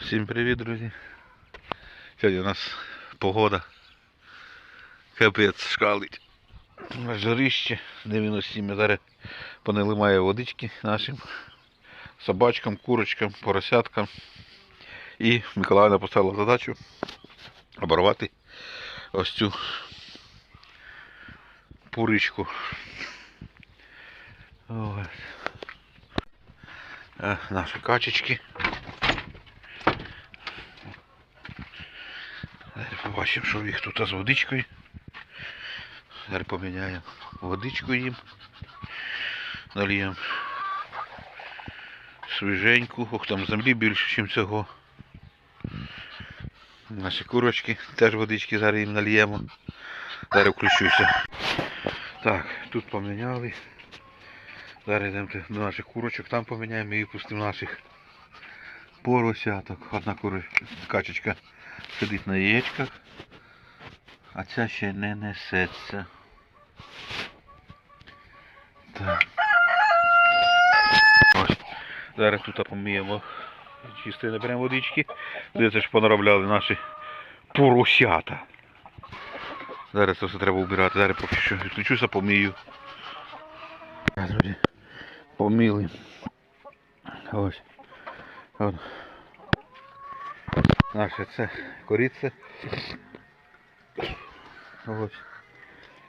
Всім привіт, друзі. Сьогодні у нас погода. Капець шкалить. Жарище 97 Я зараз поналиваю водички нашим собачкам, курочкам, поросяткам. І Миколаївна поставила задачу оборвати ось цю пуричку. Ось. Е, Наші качечки. Побачимо, що їх тут з водичкою. Зараз поміняємо водичку їм. Нальємо свіженьку. Ох, там землі більше, ніж цього. Наші курочки теж водички зараз їм нальємо. Зараз включуся. Так, тут поміняли. Зараз йдемо до наших курочок, там поміняємо і пустимо наших поросяток. Одна курочка, качечка сидить на яєчках, а ця ще не несеться. Так. Ось. Зараз тут поміємо чисто наберемо водички. Дивіться, ж понаробляли наші поросята. Зараз це все треба вбирати. Зараз поки що відключуся, помію. Поміли. Ось. От. Наше це кориця. Ось.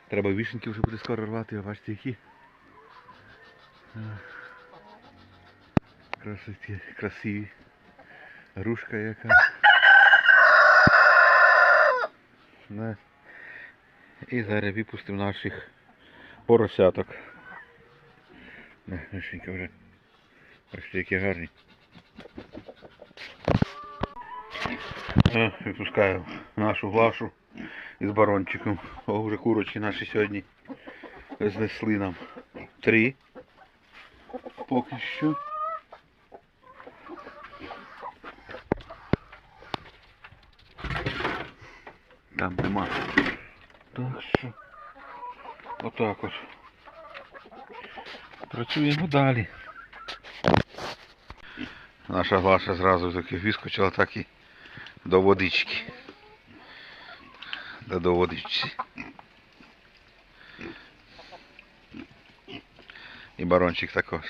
Треба вішеньки вже буде скоро рвати, а бачите які. Красиві, красиві. Грушка яка. І зараз випустимо наших поросяток. Вишенька вже. Бачите, які гарні. Е, Випускаю нашу глашу із барончиком. О, вже курочки наші сьогодні знесли нам три. Поки що. Там нема. Так що. Отак от. Працюємо далі. Наша глаша зразу таки вискочила, так і до водички. Да до водички. І барончик також.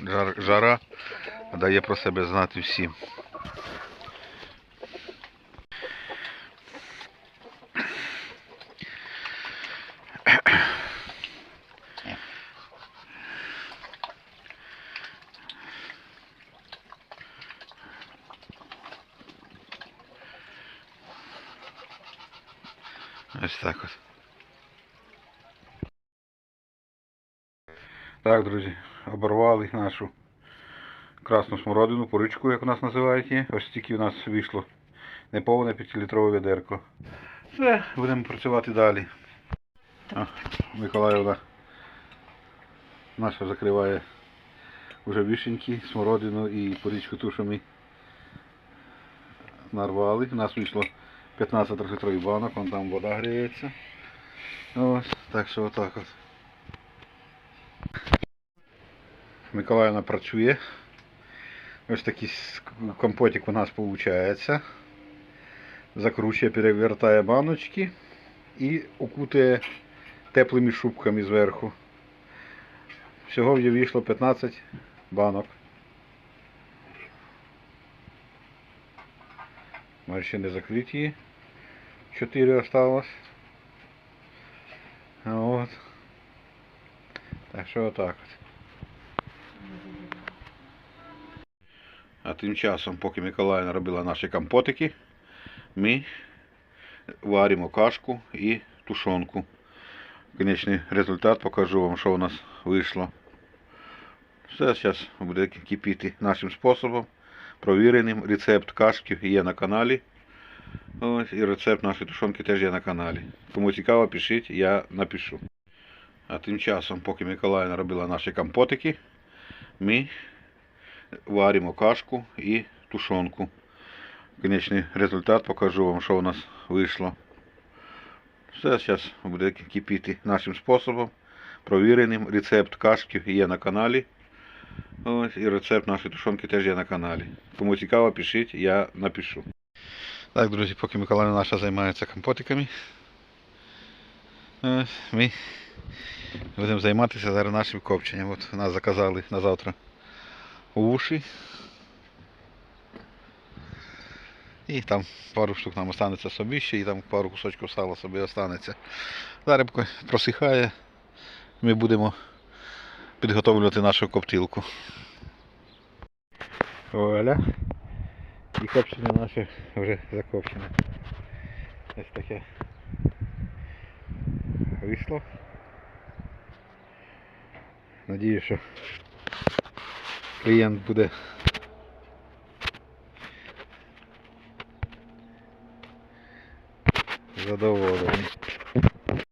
Жар, жара дає про себе знати всім. Ось так. Так, друзі, оборвали нашу красну смородину, поричку, як у нас називають її. Ось тільки у нас вийшло неповне 5-літрове відерко. Все, будемо працювати далі. А, Миколаївна наша закриває вже вишеньки, смородину і порічку ту, що ми нарвали. У нас вийшло 15 літрових банок, вон там вода гріється. Ось, так що отак от. Миколаївна працює. Ось такий компотик у нас виходить. Закручує, перевертає баночки і укутує теплими шубками зверху. Всього в вийшло 15 банок. Ми ще не закриті. 4 осталось. Вот. Так що отак от. А тим часом, поки Миколаївна робила наші компотики, ми варимо кашку і тушонку. Конечний результат покажу вам, що у нас вийшло. Все зараз буде кипіти нашим способом. Провіреним. Рецепт кашки є на каналі. Ось, і рецепт нашої тушонки теж є на каналі. Кому цікаво, пишіть, я напишу. А тим часом, поки Миколаївна робила наші компотики, ми варимо кашку і тушонку. Конечний результат покажу вам, що у нас вийшло. Все зараз буде кипіти нашим способом. Провіреним. Рецепт кашки є на каналі. Ось, і рецепт нашої тушонки теж є на каналі. Кому цікаво, пишіть, я напишу. Так, друзі, поки Миколаївна наша займається компотиками, ми будемо займатися зараз нашим копченням. От нас заказали на завтра уші. І там пару штук нам останеться собі ще, і там пару кусочків сала собі останеться. Зараз просихає, ми будемо підготовлювати нашу коптилку. Вуаля. І копчення наше вже закопчене. Ось таке вийшло. Надію, що клієнт буде задоволений.